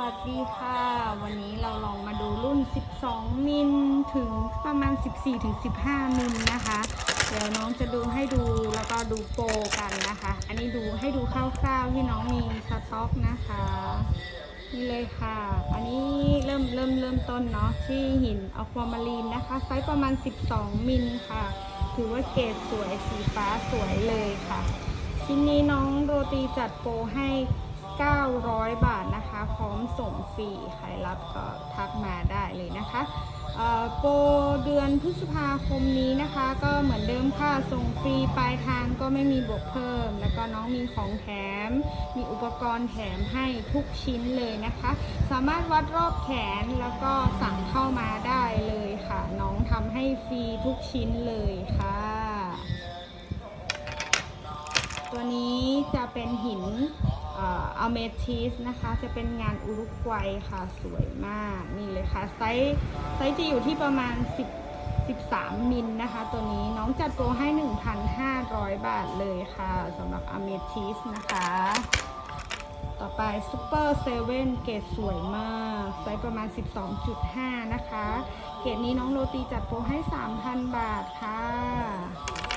วัสดีค่ะ วันนี้เราลองมาดูรุ่น 12 มิลถึงประมาณ 14 ถึง 15 มิลนะคะ เดี๋ยวน้องจะดูให้ดูแล้วก็ดูโปรกันนะคะ อันนี้ดูให้ดูคร่าวๆที่น้องมีสต็อกนะคะ นี่เลยค่ะ อันนี้เริ่มเริ่มเริ่มต้นเนาะที่หินอะความารีนนะคะ ไซส์ประมาณ 12 มิลค่ะ ถือว่าเกรดสวยสีฟ้าสวยเลยค่ะ ชิ้นนี้น้องโรตีจัดโปรให้ 900 บาทนะคะ พร้อมส่งฟรี ใครรับก็ทักมาได้เลยนะคะเอ่อโปรเดือนพฤษภาคมนี้นะคะ ก็เหมือนเดิมค่ะ ส่งฟรีปลายทางก็ไม่มีบวกเพิ่ม แล้วก็น้องมีของแถม มีอุปกรณ์แถมให้ทุกชิ้นเลยนะคะ สามารถวัดรอบแขนแล้วก็สั่งเข้ามาได้เลยค่ะ น้องทำให้ฟรีทุกชิ้นเลยค่ะ ตัวนี้จะเป็นหิน อเมทิสนะคะ จะเป็นงานอุรุกวัยค่ะสวยมากนี่เลยค่ะไซส์ไซส์จะอยู่ที่ประมาณ 10 13 มิลนะคะ ตัวนี้น้องจัดโปรให้ 1,500 บาทเลยค่ะสำหรับอเมทิสนะคะ ต่อไปซูเปอร์เซเว่นเกรดสวยมาก ไซส์ประมาณ 12.5 นะคะ เกรดนี้น้องโรตีจัดโปรให้ 3,000 บาทค่ะ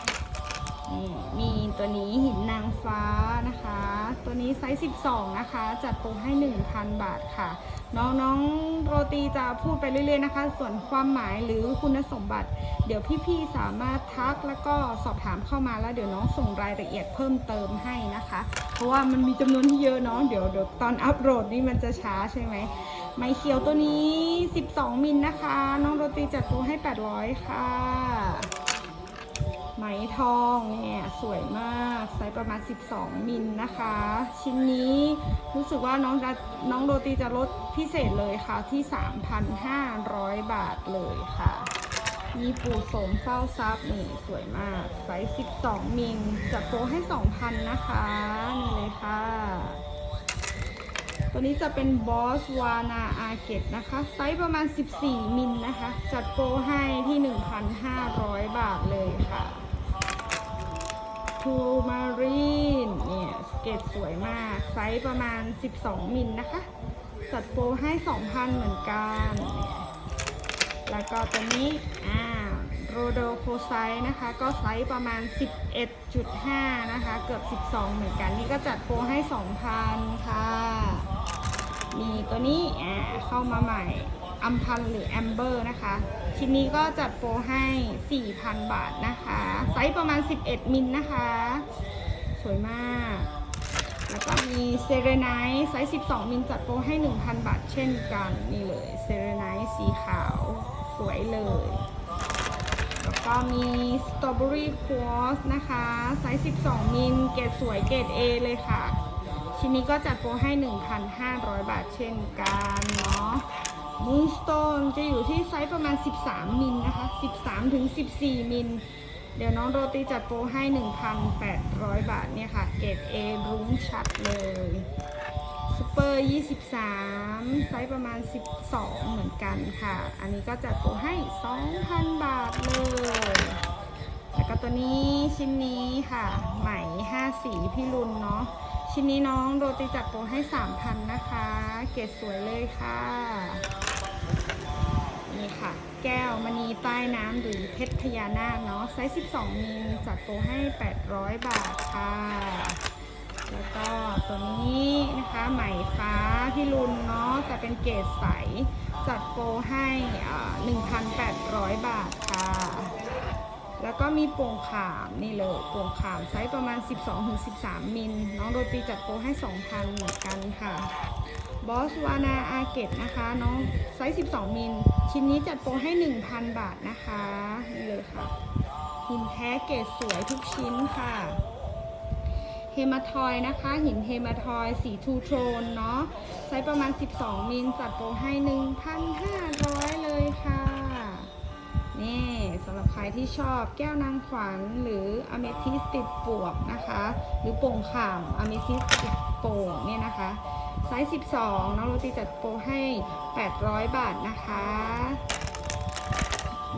นี่มีตัวนี้หินนางฟ้านะคะ ตัวนี้ไซส์ 12 นะคะ จัดโปรให้ 1,000 บาทค่ะ น้องๆโรตีจะพูดไปเรื่อยๆนะคะ ส่วนความหมายหรือคุณสมบัติ เดี๋ยวพี่ๆสามารถทักแล้วก็สอบถามเข้ามาแล้วเดี๋ยวน้องส่งรายละเอียดเพิ่มเติมให้นะคะ เพราะว่ามันมีจำนวนที่เยอะเนาะเดี๋ยวเดี๋ยวตอนอัปโหลดนี่มันจะช้าใช่ไหมไม้เขียวตัวนี้ 12 มิลนะคะ น้องโรตีจัดโปรให้ 800 ค่ะ ไหมทองเนี่ยสวยมากไซส์ประมาณ 12 มิลนะคะ ชิ้นนี้รู้สึกว่าน้องจะน้องโรตีจะลดพิเศษเลยค่ะที่ 3,500 บาทเลยค่ะมีปูโสมเฝ้าซับนี่สวยมากไซส์ 12 มิลจัดโปรให้ 2,000 นะคะนี่เลยค่ะ ตัวนี้จะเป็นบอสวานาอาเกตนะคะ ไซส์ประมาณ 14 มิลนะคะ จัดโปรให้ที่ 1,500 บาทเลยค่ะ ทูมารีนเนี่ยเกตสวยมาก ไซส์ประมาณ 12 มิลนะคะ จัดโปรให้ 2,000 เหมือนกัน แล้วก็ตัวนี้ อ่าโรโดโคไซนะคะ ก็ไซส์ประมาณ 11.5 นะคะ เกือบ 12 เหมือนกัน นี่ก็จัดโปรให้ 2,000 ค่ะ มีตัวนี้ อ่า เข้ามาใหม่ อัมพันหรือแอมเบอร์นะคะ ชิ้นนี้ก็จัดโปรให้ 4,000 บาทนะคะ ไซส์ประมาณ 11 มิลนะคะ สวยมาก แล้วก็มีเซเรไนท์ไซส์ 12 มิลจัดโปรให้ 1,000 บาทเช่นกัน นี่เลยเซเรไนท์สีขาว สวยเลย แล้วก็มีสตรอเบอรี่ควอสนะคะ ไซส์ 12 มิลเกรดสวยเกรด A เลยค่ะ ชิ้นนี้ก็จัดโปรให้ 1,500 บาทเช่นกันเนาะ มูนสโตนจะอยู่ที่ไซส์ประมาณ 13 มิลนะคะ 13ถึง14 มิล เดี๋ยวน้องโรตีจัดโปรให้ 1,800 บาทเนี่ยค่ะ เกรด A รุ้งชัดเลยซูเปอร์ 23 ไซส์ประมาณ 12 เหมือนกันค่ะ อันนี้ก็จัดโปรให้ 2,000 บาทเลย แล้วก็ตัวนี้ชิ้นนี้ค่ะ ไหม 5 สีพี่รุนเนาะ ชิ้นนี้น้องโรตีจัดโปรให้3,000นะคะ เกรดสวยเลยค่ะ นี่ค่ะ แก้วมณีใต้น้ำหรือเพชรพญานาคเนาะไซส์12มิลจัดโปรให้ 800 บาทค่ะ แล้วก็ตัวนี้นะคะไหมฟ้าพี่รุนเนาะแต่เป็นเกรดใส จัดโปรให้ 1,800 บาทค่ะ แล้วก็มีโป่งขามนี่เลยโป่งขามไซส์ประมาณ 12-13 มิลน้องโรตีจัดโปรให้ 2,000 เหมือนกันค่ะบอสวานาอาเกตนะคะน้องไซส์ 12 มิลชิ้นนี้จัดโปรให้ 1,000 บาทนะคะนี่เลยค่ะหินแท้เกรดสวยทุกชิ้นค่ะเฮมาทอยนะคะ หินเฮมาทอยสีทูโทนเนาะไซส์ประมาณ 12 มิลจัดโปรให้ 1,500 เลยค่ะ นี่สำหรับใครที่ชอบแก้วนางขวัญหรืออเมทิสติดปวกนะคะ หรือโป่งข่ามอเมทิสติดโป่งเนี่ยนะคะไซส์ 12 น้องโรตีจัดโปรให้ 800 บาทนะคะ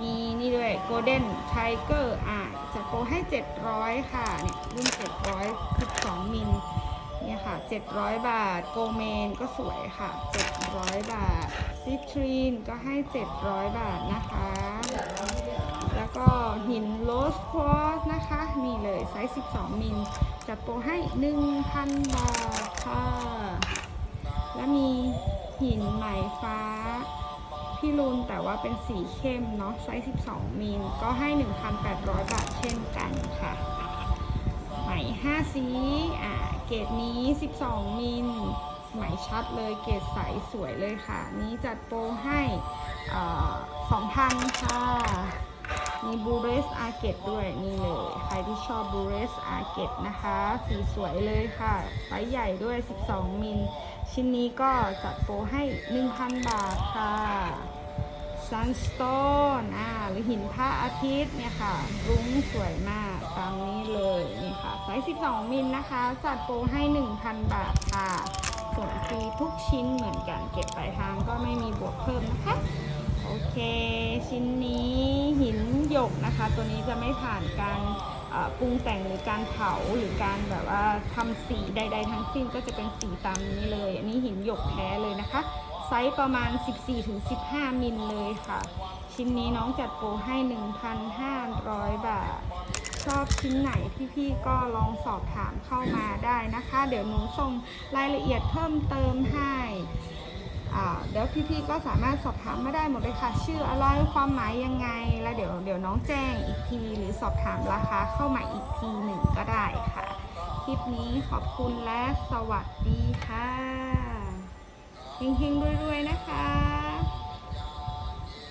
มีนี่ด้วย Golden Tiger อะจัดโปรให้ 700 ค่ะ เนี่ยรุ่น700 12 มิลเนี่ยค่ะ 700 บาท โกเมนก็สวยค่ะ 700 บาทซิตรีนก็ให้ 700 บาทนะคะ แล้วก็หินโรสควอตนะคะนี่เลยไซส์ 12 มิลจัดโปรให้ 1,000 บาทค่ะ แล้วมีหินไหมฟ้าพี่ลุนแต่ว่าเป็นสีเข้มเนาะไซส์ 12 มิลก็ให้ 1,800 บาทเช่นกันค่ะ ไหม 5 สีอ่าเกรดนี้ 12 มิลไหมชัดเลยเกรดใสสวยเลยค่ะ นี้จัดโปรให้อ่า2,000 ค่ะ มีบูเรสอาเกตด้วยนี่เลย ใครที่ชอบบูเรสอาเกตนะคะ สีสวยเลยค่ะไซส์ใหญ่ด้วย 12 มิล ชิ้นนี้ก็จัดโปรให้ 1,000 บาทค่ะ Sunstone อ่าหรือหินพระอาทิตย์เนี่ยค่ะ รุ้งสวยมากตามนี้เลยนี่ค่ะไซส์ 12 มิลนะคะ จัดโปรให้ 1,000 บาทค่ะส่งฟรีทุกชิ้นเหมือนกันเก็บปลายทางก็ไม่มีบวกเพิ่มนะคะ โอเคชิ้นนี้หินหยกนะคะ ตัวนี้จะไม่ผ่านการปรุงแต่งหรือการเผาหรือการแบบว่าทำสีใด ๆ ทั้งสิ้นก็จะเป็นสีตามนี้เลย อันนี้หินหยกแท้เลยนะคะ ไซส์ประมาณ 14-15 มิลเลยค่ะ ชิ้นนี้น้องจัดโปรให้ 1,500 บาท ชอบชิ้นไหนพี่ๆก็ลองสอบถามเข้ามาได้นะคะ เดี๋ยวหนูส่งรายละเอียดเพิ่มเติมให้ เดี๋ยวพี่ๆก็สามารถสอบถามมาได้หมดเลยค่ะ ชื่ออะไรความหมายยังไง แล้วเดี๋ยวเดี๋ยวน้องแจ้งอีกที หรือสอบถามราคาเข้ามาอีกทีหนึ่งก็ได้ค่ะ คลิปนี้ขอบคุณและสวัสดีค่ะเฮงๆรวยๆนะคะ